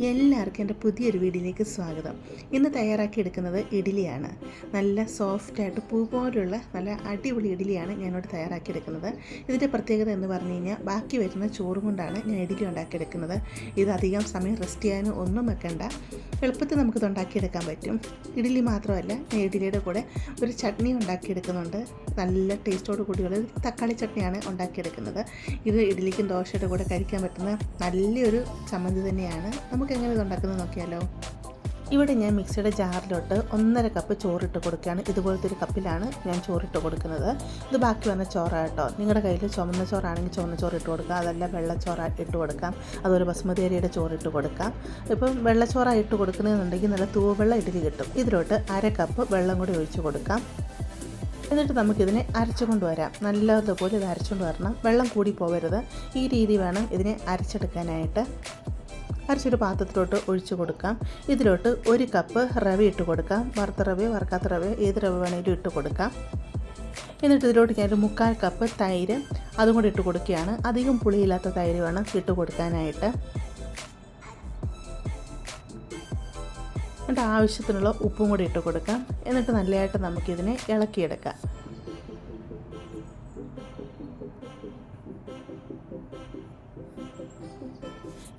എല്ലാവർക്കും എന്റെ പുതിയൊരു വീഡിയോയിലേക്ക് സ്വാഗതം. ഇന്ന് തയ്യാറാക്കി എടുക്കുന്നത് ഇഡ്ഡലിയാണ്. നല്ല സോഫ്റ്റായിട്ട് പൂ പോലുള്ള നല്ല അടിപൊളി ഇഡ്ഡലിയാണ് ഞാനിവിടെ തയ്യാറാക്കി എടുക്കുന്നത്. ഇതിന്റെ പ്രത്യേകത എന്ന് പറഞ്ഞു കഴിഞ്ഞാൽ ബാക്കി വരുന്ന ചോറും കൊണ്ടാണ് ഞാൻ ഇഡ്ഡലി ഉണ്ടാക്കിയെടുക്കുന്നത് ഇത് അധികം സമയം റെസ്റ്റ് ചെയ്യാനും ഒന്നും വെക്കണ്ട. എളുപ്പത്തിൽ നമുക്കിത് ഉണ്ടാക്കിയെടുക്കാൻ പറ്റും. ഇഡ്ഡലി മാത്രമല്ല ഞാൻ ഇഡ്ഡലിയുടെ കൂടെ ഒരു ചട്നി ഉണ്ടാക്കിയെടുക്കുന്നുണ്ട് നല്ല ടേസ്റ്റോട് കൂടിയുള്ള തക്കാളി ചട്നിയാണ് ഉണ്ടാക്കിയെടുക്കുന്നത് ഇത് ഇഡ്ഡലിക്കും ദോശയുടെ കൂടെ കഴിക്കാൻ പറ്റുന്ന നല്ലൊരു ചമ്മന്തി തന്നെയാണ്. നമുക്ക് എങ്ങനെ ഇത് ഉണ്ടാക്കുന്നത് നോക്കിയാലോ? ഇവിടെ ഞാൻ മിക്സിയുടെ ജാറിലോട്ട് ഒന്നര കപ്പ് ചോറിട്ട് കൊടുക്കുകയാണ്. ഇതുപോലത്തെ ഒരു കപ്പിലാണ് ഞാൻ ചോറിട്ട് കൊടുക്കുന്നത്. ഇത് ബാക്കി വന്ന ചോറാണ് കേട്ടോ. നിങ്ങളുടെ കയ്യിൽ ചുമന്ന ചോറാണെങ്കിൽ ചുമന്ന ചോറ് ഇട്ട് കൊടുക്കാം. അതല്ല വെള്ളച്ചോറ ഇട്ട് കൊടുക്കാം. അതുപോലെ ബസ്മതി അരിയുടെ ചോറ് ഇട്ട് കൊടുക്കാം. ഇപ്പം വെള്ളച്ചോറ ഇട്ട് കൊടുക്കുന്നതെന്നുണ്ടെങ്കിൽ നല്ല തൂവെള്ള ഇഡ്ഡലി കിട്ടും. ഇതിലോട്ട് അര കപ്പ് വെള്ളം കൂടി ഒഴിച്ച് കൊടുക്കാം. എന്നിട്ട് നമുക്കിതിനെ അരച്ചുകൊണ്ട് വരാം. നല്ലതുപോലെ ഇത് അരച്ചുകൊണ്ട് വരണം. വെള്ളം കൂടി പോകരുത്. ഈ രീതി വേണം ഇതിനെ അരച്ചെടുക്കാനായിട്ട്. അരച്ചൊരു പാത്രത്തിലോട്ട് ഒഴിച്ച് കൊടുക്കാം. ഇതിലോട്ട് ഒരു കപ്പ് റവ ഇട്ട് കൊടുക്കാം. വറുത്ത റവയോ വറുക്കാത്ത റവയോ ഏത് റവ വേണമെങ്കിലും ഇട്ട് കൊടുക്കാം. എന്നിട്ട് ഇതിലോട്ട് ഞാനൊരു മുക്കാൽ കപ്പ് തൈര് അതും കൂടി ഇട്ട് കൊടുക്കുകയാണ്. അധികം പുളിയില്ലാത്ത തൈര് വേണം ഇട്ട് കൊടുക്കാനായിട്ട്. എന്നിട്ട് ആവശ്യത്തിനുള്ള ഉപ്പും കൂടി ഇട്ട് കൊടുക്കാം. എന്നിട്ട് നല്ലതായിട്ട് നമുക്കിതിനെ ഇളക്കിയെടുക്കാം.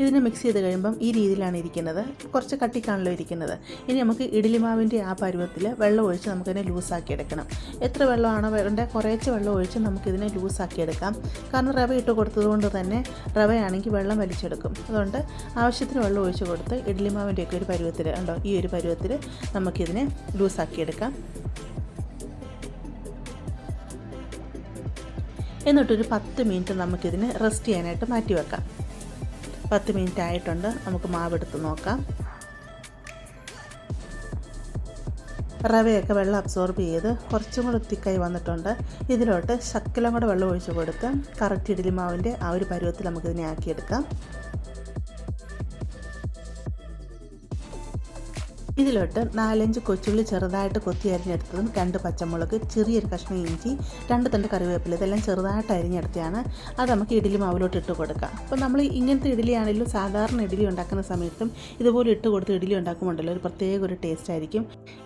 ഇതിനെ മിക്സ് ചെയ്ത് കഴിയുമ്പം ഈ രീതിയിലാണ് ഇരിക്കുന്നത്. കുറച്ച് കട്ടിക്കാണല്ലോ ഇരിക്കുന്നത്. ഇനി നമുക്ക് ഇഡ്ഡലി മാവിന്റെ ആ പരുവത്തിൽ വെള്ളം ഒഴിച്ച് നമുക്കതിനെ ലൂസാക്കി എടുക്കണം. എത്ര വെള്ളമാണോ വേണ്ടത് കുറേച്ച് വെള്ളം ഒഴിച്ച് നമുക്കിതിനെ ലൂസാക്കി എടുക്കാം. കാരണം റവ ഇട്ട് കൊടുത്തതുകൊണ്ട് തന്നെ റവയാണെങ്കിൽ വെള്ളം വലിച്ചെടുക്കും. അതുകൊണ്ട് ആവശ്യത്തിന് വെള്ളം ഒഴിച്ച് കൊടുത്ത് ഇഡ്ഡലി മാവിന്റെയൊക്കെ ഒരു പരുവത്തിൽ ഉണ്ടോ ഈ ഒരു പരുവത്തിൽ നമുക്കിതിനെ ലൂസാക്കി എടുക്കാം. എന്നിട്ടൊരു പത്ത് മിനിറ്റ് നമുക്കിതിനെ റെസ്റ്റ് ചെയ്യാനായിട്ട് മാറ്റി വെക്കാം പത്ത് മിനിറ്റ് ആയിട്ടുണ്ട്. നമുക്ക് മാവെടുത്ത് നോക്കാം. റവയൊക്കെ വെള്ളം അബ്സോർബ് ചെയ്ത് കുറച്ചും കൂടെ തിക്കായി വന്നിട്ടുണ്ട്. ഇതിലോട്ട് ശക്കലം കൂടെ വെള്ളം ഒഴിച്ചു കൊടുത്ത് കറക്റ്റ് ഇഡ്ഡലി മാവിന്റെ ആ ഒരു പരുവത്തിൽ നമുക്കിതിനെ ആക്കിയെടുക്കാം. ഇതിലോട്ട് നാലഞ്ച് കൊച്ചുള്ളി ചെറുതായിട്ട് കൊത്തി അരിഞ്ഞെടുത്തതും രണ്ട് പച്ചമുളക് ചെറിയൊരു കഷ്ണം ഇഞ്ചി രണ്ട് തണ്ട് കറിവേപ്പില ഇതെല്ലാം ചെറുതായിട്ട് അരിഞ്ഞെടുത്തതാണ് അത് നമുക്ക് ഇഡ്ഡലി മാവിലോട്ട് ഇട്ട് കൊടുക്കാം. അപ്പോൾ നമ്മൾ ഇങ്ങനത്തെ ഇഡ്ഡലി ആണെങ്കിലും സാധാരണ ഇഡ്ഡലി ഉണ്ടാക്കുന്ന സമയത്തും ഇതുപോലെ ഇട്ട് കൊടുത്ത് ഇഡ്ഡലി ഉണ്ടാക്കുമ്പോണ്ടല്ലോ ഒരു പ്രത്യേക ഒരു ടേസ്റ്റ് ആയിരിക്കും.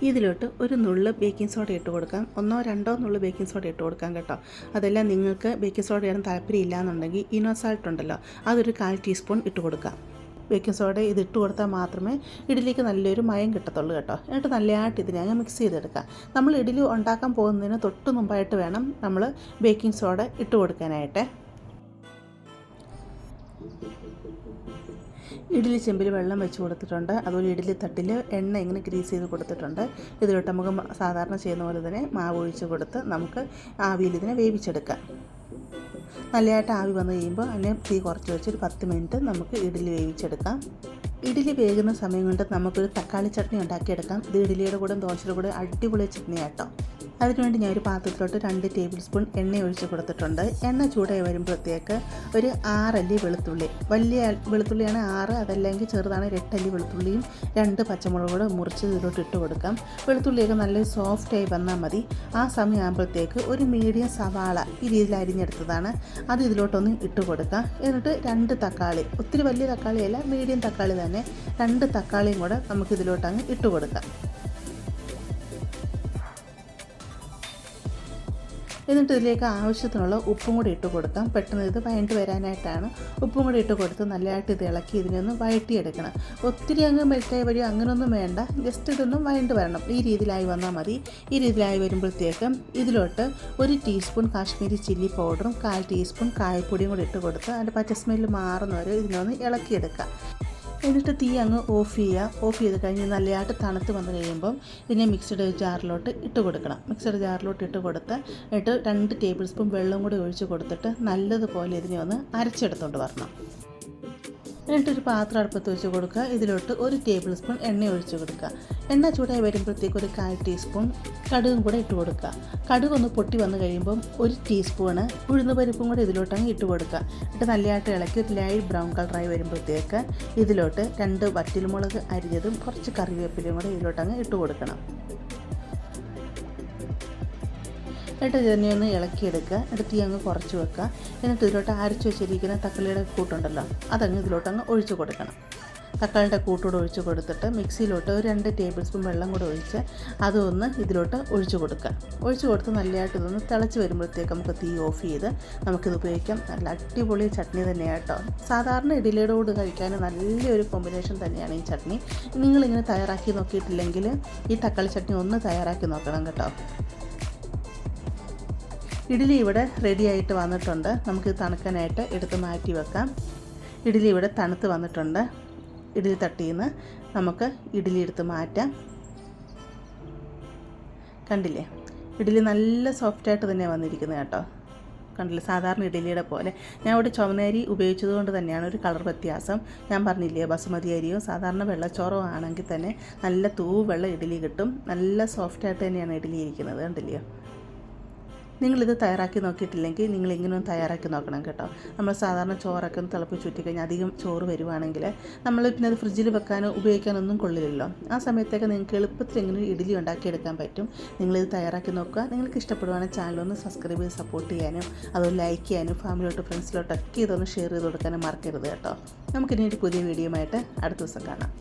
ഇതിലോട്ട് ഒരു നുള്ള് ബേക്കിംഗ് സോഡ ഇട്ട് കൊടുക്കാം. ഒന്നോ രണ്ടോ നുള്ള് ബേക്കിംഗ് സോഡ ഇട്ട് കൊടുക്കാം കേട്ടോ. അതെല്ലാം നിങ്ങൾക്ക് ബേക്കിംഗ് സോഡ ഇടാൻ താല്പര്യം ഇല്ലാന്നുണ്ടെങ്കിൽ ഇനോസാൾട്ട് ഉണ്ടല്ലോ അതൊരു കാൽ ടീസ്പൂൺ ഇട്ട് കൊടുക്കാം. ബേക്കിംഗ് സോഡ ഇത് ഇട്ട് കൊടുത്താൽ മാത്രമേ ഇഡ്ഡലിക്ക് നല്ലൊരു മയം കിട്ടത്തുള്ളൂ കേട്ടോ. എന്നിട്ട് നല്ലതായിട്ട് ഇതിനെ അങ്ങ് മിക്സ് ചെയ്തെടുക്കാം നമ്മൾ ഇഡ്ഡലി ഉണ്ടാക്കാൻ പോകുന്നതിന് തൊട്ട് മുമ്പായിട്ട് വേണം നമ്മൾ ബേക്കിംഗ് സോഡ ഇട്ട് കൊടുക്കാനായിട്ട്. ഇഡ്ഡലി ചെമ്പിൽ വെള്ളം വെച്ച് കൊടുത്തിട്ടുണ്ട്. അതുപോലെ ഇഡ്ഡലി തട്ടിൽ എണ്ണ ഇങ്ങനെ ഗ്രീസ് ചെയ്ത് കൊടുത്തിട്ടുണ്ട്. ഇതിലോട്ട് നമുക്ക് സാധാരണ ചെയ്യുന്ന പോലെ തന്നെ മാവ് ഒഴിച്ച് കൊടുത്ത് നമുക്ക് ആവിയിൽ ഇതിനെ വേവിച്ചെടുക്കാം. നല്ലതായിട്ട് ആവി വന്നു കഴിയുമ്പോൾ അതിനെ തീ കുറച്ച് വെച്ച് ഒരു പത്ത് മിനിറ്റ് നമുക്ക് ഇഡ്ഡലി വേവിച്ചെടുക്കാം. ഇഡ്ഡലി വേകുന്ന സമയം കൊണ്ട് നമുക്കൊരു തക്കാളി ചട്നി ഉണ്ടാക്കിയെടുക്കാം. ഇത് ഇഡ്ഡലിയുടെ കൂടെ ദോശയുടെ കൂടെ അടിപൊളി ചട്നി ആട്ടോ അതിനുവേണ്ടി ഞാൻ ഒരു പാത്രത്തിലോട്ട് രണ്ട് ടേബിൾ സ്പൂൺ എണ്ണ ഒഴിച്ച് കൊടുത്തിട്ടുണ്ട്. എണ്ണ ചൂടായി വരുമ്പോഴത്തേക്ക് ഒരു ആറല്ലി വെളുത്തുള്ളി. വലിയ വെളുത്തുള്ളിയാണ് ആറ് അതല്ലെങ്കിൽ ചെറുതാണ് എട്ടല്ലി വെളുത്തുള്ളിയും രണ്ട് പച്ചമുളക് കൂടെ മുറിച്ച് ഇതിലോട്ട് ഇട്ട് കൊടുക്കാം. വെളുത്തുള്ളിയൊക്കെ നല്ല സോഫ്റ്റായി വന്നാൽ മതി. ആ സമയം ആകുമ്പോഴത്തേക്ക് ഒരു മീഡിയം സവാള ഈ രീതിയിൽ അരിഞ്ഞെടുത്തതാണ്. അത് ഇതിലോട്ടൊന്ന് ഇട്ട് കൊടുക്കാം. എന്നിട്ട് രണ്ട് തക്കാളി ഒത്തിരി വലിയ തക്കാളിയല്ല മീഡിയം തക്കാളി തന്നെ. രണ്ട് തക്കാളിയും കൂടെ നമുക്ക് ഇതിലോട്ടങ്ങ് ഇട്ട് കൊടുക്കാം. എന്നിട്ട് ഇതിലേക്ക് ആവശ്യത്തിനുള്ള ഉപ്പും കൂടി ഇട്ട് കൊടുക്കാം. പെട്ടെന്ന് ഇത് വഴണ്ട് വരാനായിട്ടാണ് ഉപ്പും കൂടി ഇട്ട് കൊടുത്ത് നല്ലതായിട്ട് ഇത് ഇളക്കി ഇതിനൊന്ന് വഴറ്റിയെടുക്കണം. ഒത്തിരി അങ്ങ് മെൽറ്റായി വരിക അങ്ങനെയൊന്നും വേണ്ട. ജസ്റ്റ് ഇതൊന്നും വഴണ്ട് വരണം. ഈ രീതിയിലായി വന്നാൽ മതി. ഈ രീതിയിലായി വരുമ്പോഴത്തേക്കും ഇതിലോട്ട് ഒരു ടീസ്പൂൺ കാശ്മീരി ചില്ലി പൗഡറും കാൽ ടീസ്പൂൺ കായപ്പൊടിയും കൂടി ഇട്ട് കൊടുത്ത് അതിന്റെ പച്ച സ്മെല്ല് മാറുന്നവരെ ഇതിനൊന്ന് ഇളക്കിയെടുക്കാം. എന്നിട്ട് തീ അങ്ങ് ഓഫ് ചെയ്യുക. ഓഫ് ചെയ്ത് കഴിഞ്ഞ് നല്ലതായിട്ട് തണുത്ത് വന്നു കഴിയുമ്പം ഇതിനെ മിക്സഡ് ജാറിലോട്ട് ഇട്ട് കൊടുക്കണം. മിക്സഡ് ജാറിലോട്ട് ഇട്ട് കൊടുത്ത് എന്നിട്ട് രണ്ട് ടേബിൾ സ്പൂൺ വെള്ളം കൂടി ഒഴിച്ച് കൊടുത്തിട്ട് നല്ലതുപോലെ ഇതിനെ ഒന്ന് അരച്ചെടുത്തോണ്ട് വരണം. എന്നിട്ടൊരു പാത്രം അടുപ്പത്ത് വെച്ച് കൊടുക്കുക. ഇതിലോട്ട് ഒരു ടേബിൾ സ്പൂൺ എണ്ണ ഒഴിച്ച് കൊടുക്കുക. എണ്ണ ചൂടായി വരുമ്പോഴത്തേക്ക് ഒരു കാൽ ടീസ്പൂൺ കടുകും കൂടെ ഇട്ട് കൊടുക്കുക. കടുക് ഒന്ന് പൊട്ടി വന്നു കഴിയുമ്പം ഒരു ടീസ്പൂണ് ഉഴുന്ന് പരിപ്പും കൂടെ ഇതിലോട്ടങ്ങ് ഇട്ട് കൊടുക്കുക. എന്നിട്ട് നല്ലതായിട്ട് ഇളക്കി ഒരു ലൈറ്റ് ബ്രൗൺ കളറായി വരുമ്പോഴത്തേക്ക് ഇതിലോട്ട് രണ്ട് വറ്റൽമുളക് അരിഞ്ഞതും കുറച്ച് കറിവേപ്പിലയും കൂടെ ഇതിലോട്ടങ്ങ് ഇട്ട് കൊടുക്കണം. എന്നിട്ട് ഇതിനെ ഒന്ന് ഇളക്കിയെടുക്കുക. എന്നിട്ട് തീ അങ്ങ് കുറച്ച് വെക്കുക. എന്നിട്ട് ഇതിലോട്ട് അരച്ച് വെച്ചിരിക്കുന്ന തക്കാളിയുടെ കൂട്ടുണ്ടല്ലോ അതങ്ങ് ഇതിലോട്ട് അങ്ങ് ഒഴിച്ചു കൊടുക്കണം. തക്കാളിയുടെ കൂട്ടോട് ഒഴിച്ച് കൊടുത്തിട്ട് മിക്സിയിലോട്ട് ഒരു രണ്ട് ടേബിൾ സ്പൂൺ വെള്ളം കൂടെ ഒഴിച്ച് അതൊന്ന് ഇതിലോട്ട് ഒഴിച്ച് കൊടുക്കുക. ഒഴിച്ച് കൊടുത്ത് നല്ലതായിട്ട് ഇതൊന്ന് തിളച്ച് വരുമ്പോഴത്തേക്ക് നമുക്ക് തീ ഓഫ് ചെയ്ത് നമുക്കിത് ഉപയോഗിക്കാം. നല്ല അടിപൊളി ചട്നി തന്നെയാണ് സാധാരണ ഇഡലിയുടെ കൂടെ കഴിക്കാൻ നല്ലൊരു കോമ്പിനേഷൻ തന്നെയാണ് ഈ ചട്നി. നിങ്ങളിങ്ങനെ തയ്യാറാക്കി നോക്കിയിട്ടില്ലെങ്കിൽ ഈ തക്കാളി ചട്നി ഒന്ന് തയ്യാറാക്കി നോക്കണം കേട്ടോ. ഇഡ്ഡലി ഇവിടെ റെഡി ആയിട്ട് വന്നിട്ടുണ്ട്. നമുക്ക് തണുക്കാനായിട്ട് എടുത്ത് മാറ്റി വെക്കാം. ഇഡ്ഡലി ഇവിടെ തണുത്ത് വന്നിട്ടുണ്ട്. ഇഡ്ഡലി തട്ടിയിൽ നിന്ന് നമുക്ക് ഇഡ്ഡലി എടുത്ത് മാറ്റാം. കണ്ടില്ലേ? ഇഡ്ഡലി നല്ല സോഫ്റ്റായിട്ട് തന്നെ വന്നിരിക്കുന്നത് കേട്ടോ. കണ്ടില്ലേ? സാധാരണ ഇഡ്ഡലിയുടെ പോലെ. ഞാൻ ഇവിടെ ചുവന്നരി ഉപയോഗിച്ചതുകൊണ്ട് തന്നെയാണ് ഒരു കളർ വ്യത്യാസം. ഞാൻ പറഞ്ഞില്ലേ ബസുമതി അരിയോ സാധാരണ വെള്ളച്ചോറോ ആണെങ്കിൽ തന്നെ നല്ല തൂ വെള്ള ഇഡ്ഡലി കിട്ടും. നല്ല സോഫ്റ്റായിട്ട് തന്നെയാണ് ഇഡ്ഡലി ഇരിക്കുന്നത്. കണ്ടില്ലയോ നിങ്ങളിത് തയ്യാറാക്കി നോക്കിയിട്ടില്ലെങ്കിൽ നിങ്ങൾ ഇങ്ങനെ ഒന്ന് തയ്യാറാക്കി നോക്കണം കേട്ടോ. നമ്മൾ സാധാരണ ചോറൊക്കെ ഒന്ന് തിളപ്പിച്ച് ചുറ്റിക്കഴിഞ്ഞാൽ അധികം ചോറ് വരുവാണെങ്കിൽ നമ്മൾ പിന്നെ അത് ഫ്രിഡ്ജിൽ വെക്കാനോ ഉപയോഗിക്കാനൊന്നും കൊള്ളില്ലല്ലോ. ആ സമയത്തൊക്കെ നിങ്ങൾക്ക് എളുപ്പത്തിൽ ഇങ്ങനെ ഇഡ്ഡലി ഉണ്ടാക്കിയെടുക്കാൻ പറ്റും നിങ്ങളിത് തയ്യാറാക്കി നോക്കുക. നിങ്ങൾക്ക് ഇഷ്ടപ്പെടുവാണെങ്കിൽ ചാനലൊന്ന് സബ്സ്ക്രൈബ് ചെയ്ത് സപ്പോർട്ട് ചെയ്യാനും അതൊന്ന് ലൈക്ക് ചെയ്യാനും ഫാമിലിയോട്ട് ഫ്രണ്ട്സിലോട്ടൊക്കെ ഇതൊന്ന് ഷെയർ ചെയ്ത് കൊടുക്കാനും മറക്കരുത് കേട്ടോ. നമുക്കിനി ഒരു പുതിയ വീഡിയോ ആയിട്ട് അടുത്ത ദിവസം കാണാം.